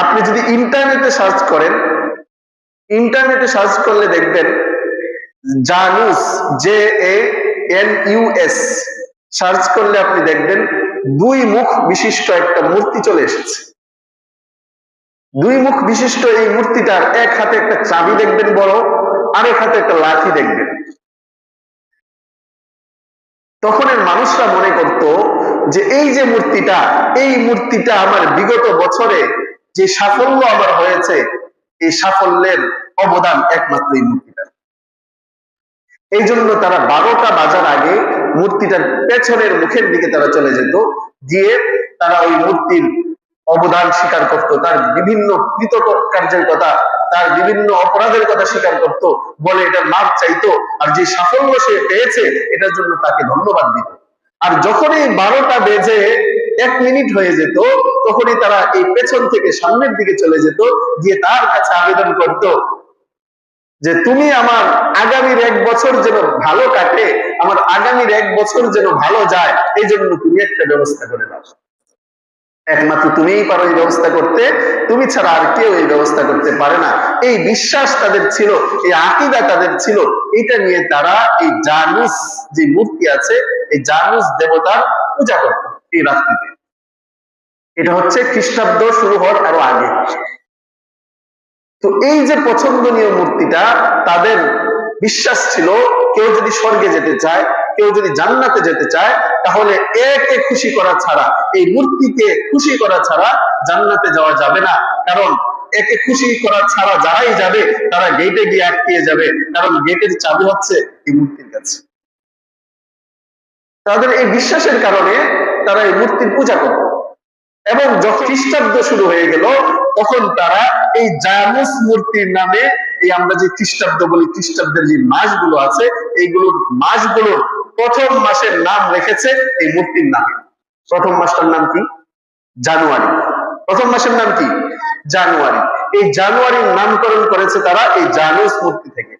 আপনি যদি ইন্টারনেটে সার্চ করেন, ইন্টারনেটে সার্চ করলে দেখবেন Janus, J N US search করলে আপনি দেখবেন দুই মুখ বিশিষ্ট একটা মূর্তি চলে এসেছে। দুই মুখ বিশিষ্ট এই মূর্তিটার এক হাতে একটা চাবি দেখবেন বড়, আরেক হাতে একটা লাঠি দেখবেন। তখনের মানুষরা মনে করত যে এই যে মূর্তিটা, এই মূর্তিটা আমার বিগত বছরে যে সাফল্য আমার হয়েছে, এই সাফল্যের অবদান একমাত্র এই মূর্তিটার। এই জন্য তারা বারোটা বাজার আগে মূর্তিটার পেছনের মুখের দিকে তারা চলে যেত, গিয়ে তারা ওই মূর্তির অবদান স্বীকার করত, তার বিভিন্ন কৃত কার্যের কথা, তার বিভিন্ন অপরাধের কথা স্বীকার করত, বলে এটার মাপ চাইতো, আর যে সাফল্য সে পেয়েছে, এটার জন্য তাকে ধন্যবাদ দিত। আর যখনই বারোটা বেজে এক মিনিট হয়ে যেত, তখনই তারা এই পেছন থেকে সামনের দিকে চলে যেত, গিয়ে তার কাছে আবেদন করত যে, তুমি আমার আগামীর এক বছর যেন ভালো কাটে, আমার আগামীর এক বছর যেন ভালো যায়, এই জন্য তুমি একটা ব্যবস্থা করে দাও। একমাত্র তুমিই পারো এই ব্যবস্থা করতে, তুমি ছাড়া আর কেউ এই ব্যবস্থা করতে পারে না। এই বিশ্বাস তাদের ছিল, এই আকিদা তাদের ছিল, এটা নিয়ে তারা এই জানুস যে মূর্তি আছে, এই জানুস দেবতার পূজা করত। এই রাত্রিতে। এটা হচ্ছে খ্রিস্টাব্দ শুরু হওয়ার আরও আগে। তো এই যে পছন্দনীয় মূর্তিটা, তাদের বিশ্বাস ছিল, কেউ যদি স্বর্গে যেতে চায়, কেউ যদি জান্নাতে যেতে চায়, তাহলে একে খুশি করা ছাড়া, এই মূর্তিকে খুশি করা ছাড়া জান্নাতে যাওয়া যাবে না। কারণ একে খুশি করা ছাড়া যারাই যাবে, তারা গেটে গিয়ে আটকিয়ে যাবে। কারণ গেটের চাবি হচ্ছে এই মূর্তির কাছে। তাদের এই বিশ্বাসের কারণে তারা এই মূর্তির পূজা করত এবং যখন খ্রিস্টাব্দ শুরু হয়ে গেল, তখন তারা এই জানুস মূর্তির নামে এই আমরা যে খ্রিস্টাব্দ বলি, খ্রিস্টাব্দের যে মাসগুলো আছে, এইগুলোর মাসগুলোর প্রথম মাসের নাম রেখেছে এই মূর্তির নামে। প্রথম মাসটার নাম কি? জানুয়ারি। প্রথম মাসের নাম কি? জানুয়ারি। এই জানুয়ারির নামকরণ করেছে তারা এই জানুস মূর্তি থেকে।